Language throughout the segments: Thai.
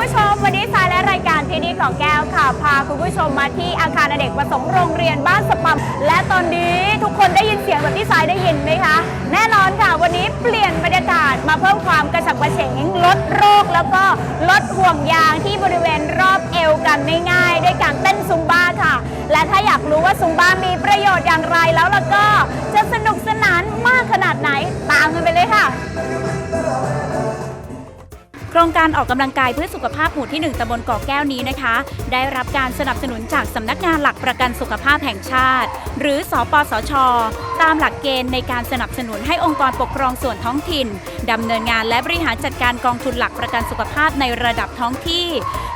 ผู้ชม วันนี้สายและรายการพีดีของแก้วค่ะ พาคุณผู้ชมมาที่อาคารเด็กประสมโรงเรียนบ้านสปัมและตอนนี้ทุกคนได้ยินเสียงแบบที่สายได้ยินไหมคะ แน่นอนค่ะ วันนี้เปลี่ยนบรรยากาศมาเพิ่มความกระฉับกระเฉงลดโรคแล้วก็ลดห่วงยางที่บริเวณรอบเอวกันง่ายๆด้วยการเต้นซุมบ้าค่ะ และถ้าอยากรู้ว่าซุมบ้ามีประโยชน์อย่างไรแล้วแล้วก็จะสนุกสนานมากขนาดไหนตามกันไปเลยค่ะ โครงการออกกำลังกายเพื่อสุขภาพหมู่ที่ 1ตำบลเกาะแก้วนี้นะคะ ได้รับการสนับสนุนจากสำนักงานหลักประกันสุขภาพแห่งชาติ หรือสอปสช ตามหลักเกณฑ์ในการสนับสนุนให้องค์กรปกครองส่วนท้องถิ่น ดำเนินงานและบริหารจัดการกองทุนหลักประกันสุขภาพในระดับท้องที่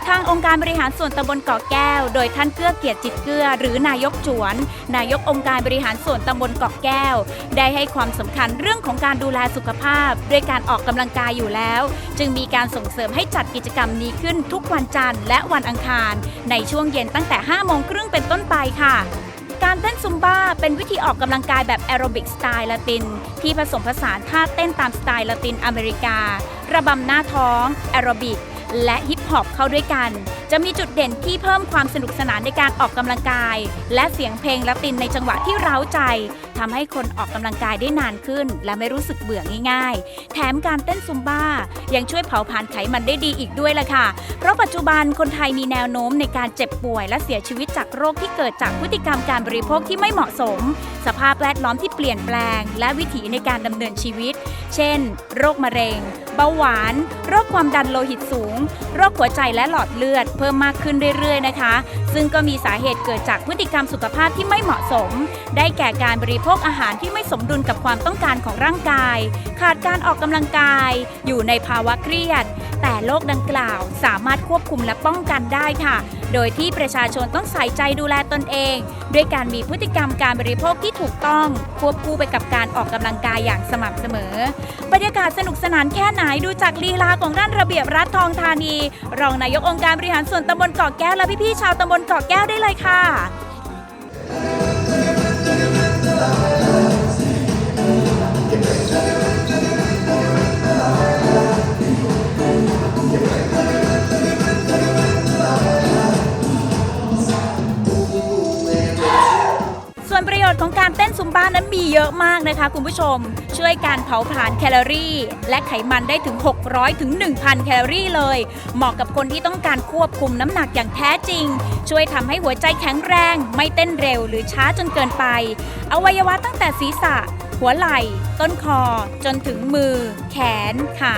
ทางองค์การบริหารส่วนตำบลเกาะแก้ว โดยท่านเกื้อเกียรติจิตเกื้อ หรือนายกจวน นายกองค์การบริหารส่วนตำบลเกาะแก้ว ได้ให้ความสำคัญเรื่องของการดูแลสุขภาพ ด้วยการออกกำลังกายอยู่แล้ว จึงมีการส่งเสริมให้จัดกิจกรรมนี้ขึ้นทุกวันจันทร์และวันอังคาร ในช่วงเย็นตั้งแต่5โมงครึ่งเป็นต้นไปค่ะการเต้นซุมบ้าเป็นวิธีออกกำลังกายแบบแอโรบิกสไตล์ละติน ที่ผสมผสานท่าเต้นตามสไตล์ละตินอเมริกา ระบำหน้าท้อง แอโรบิก และฮิปฮอปเข้าด้วยกันจะมีจุดเด่นที่เพิ่มความสนุกสนานในการออกกำลังกาย และเสียงเพลงละตินในจังหวะที่เร้าใจทำให้คนออกกำลังกายได้นานขึ้น และไม่รู้สึกเบื่อง่าย ๆ แถมการเต้นซุมบ้า ยังช่วยเผาผลาญไขมันได้ดีอีกด้วยล่ะค่ะ เพราะปัจจุบันคนไทยมีแนวโน้มในการเจ็บป่วย และเสียชีวิตจากโรคที่เกิดจากพฤติกรรมการบริโภคที่ไม่เหมาะสม สภาพแวดล้อมที่เปลี่ยนแปลง และวิถีในการดำเนินชีวิต เช่น โรคมะเร็ง เบาหวาน โรคความดันโลหิตสูง โรคหัวใจและหลอดเลือดเพิ่มมากขึ้นเรื่อยๆนะคะ ซึ่งก็มีสาเหตุเกิดจากพฤติกรรมสุขภาพที่ไม่เหมาะสม ได้แก่การบริโภคอาหารที่ไม่สมดุลกับความต้องการของร่างกาย ขาดการออกกำลังกาย อยู่ในภาวะเครียด แต่โรคดังกล่าวสามารถควบคุมและป้องกันได้ค่ะ โดยที่ประชาชนต้องใส่ใจดูแลตนเอง ด้วยการมีพฤติกรรมการบริโภคที่ถูกต้องควบคู่ไปกับการออกกำลังกายอย่างสม่ำเสมอ บรรยากาศสนุกสนานแค่ไหนดูจากลีลาของด้านระเบียบรัฐทองธานี รองนายกองค์การบริหารส่วนตำบลเกาะแก้วและพี่ๆชาวตำบลเกาะแก้วได้เลยค่ะ ส่วนประโยชน์ของการเต้นซุมบ้านั้นมีเยอะมากนะคะคุณผู้ชม ช่วยการเผาผลาญแคลอรี่ และไขมันได้ถึง 600ถึง1,000 แคลอรี่เลย เหมาะกับคนที่ต้องการควบคุมน้ำหนักอย่างแท้จริง ช่วยทำให้หัวใจแข็งแรง ไม่เต้นเร็วหรือช้าจนเกินไป อวัยวะตั้งแต่ศีรษะ หัวไหล่ ต้นคอ จนถึงมือ แขน ขา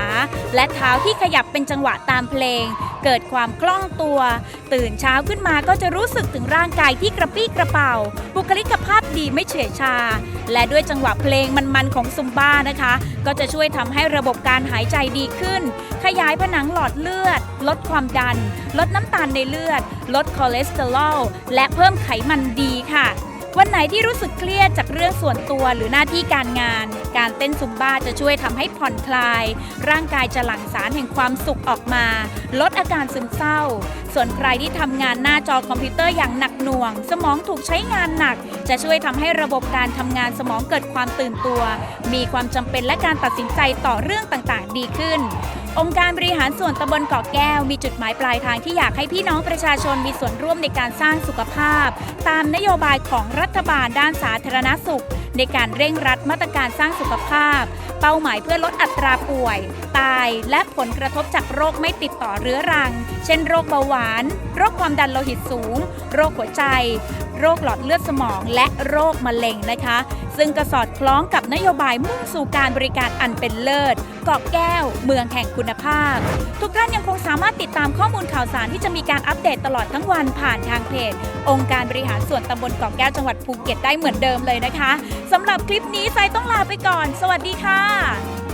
และเท้าที่ขยับเป็นจังหวะตามเพลง เกิดความคล่องตัว ตื่นเช้าขึ้นมาก็จะรู้สึกถึงร่างกายที่กระปี้กระเป๋า บุคลิกภาพดีไม่เฉื่อยชา และด้วยจังหวะเพลงมันๆของซุมบ้านะคะ ก็จะช่วยทำให้ระบบการหายใจดีขึ้น ขยายผนังหลอดเลือด ลดความดัน ลดน้ำตาลในเลือด ลดคอเลสเตอรอลและเพิ่มไขมันดีค่ะ วันไหนที่รู้สึกเครียดจากเรื่องส่วนตัวหรือหน้าที่การงาน การเต้นซุมบ้าจะช่วยทำให้ผ่อนคลาย ร่างกายจะหลั่งสารแห่งความสุขออกมา ลดอาการซึมเศร้า ส่วนใครที่ทำงานหน้าจอคอมพิวเตอร์อย่างหนักหน่วง สมองถูกใช้งานหนัก จะช่วยทำให้ระบบการทำงานสมองเกิดความตื่นตัว มีความจำเป็นและการตัดสินใจต่อเรื่องต่างๆ ดีขึ้น องค์การบริหารส่วนตำบลเกาะแก้ว มีจุดหมายปลายทางที่อยากให้พี่น้องประชาชนมีส่วนร่วมในการสร้างสุขภาพ ตามนโยบายของรัฐบาลด้านสาธารณสุข ในการเร่งรัดมาตรการสร้างสุขภาพ เป้าหมายเพื่อลดอัตราป่วย ตายและผลกระทบจากโรคไม่ติดต่อเรื้อรัง เช่นโรคเบาหวาน โรคความดันโลหิตสูง โรคหัวใจ โรคหลอดเลือดสมอง และโรคมะเร็งนะคะ ซึ่งก็สอดคล้องกับนโยบายมุ่งสู่การบริการอันเป็นเลิศเกาะแก้ว เมืองแห่งคุณภาพ ทุกท่านยังคงสามารถติดตามข้อมูลข่าวสารที่จะมีการอัปเดตตลอดทั้งวันผ่านทางเพจ องค์การบริหารส่วนตำบลเกาะแก้วจังหวัดภูเก็ตได้เหมือนเดิมเลยนะคะสำหรับคลิปนี้ไซต้องลาไปก่อน สวัสดีค่ะ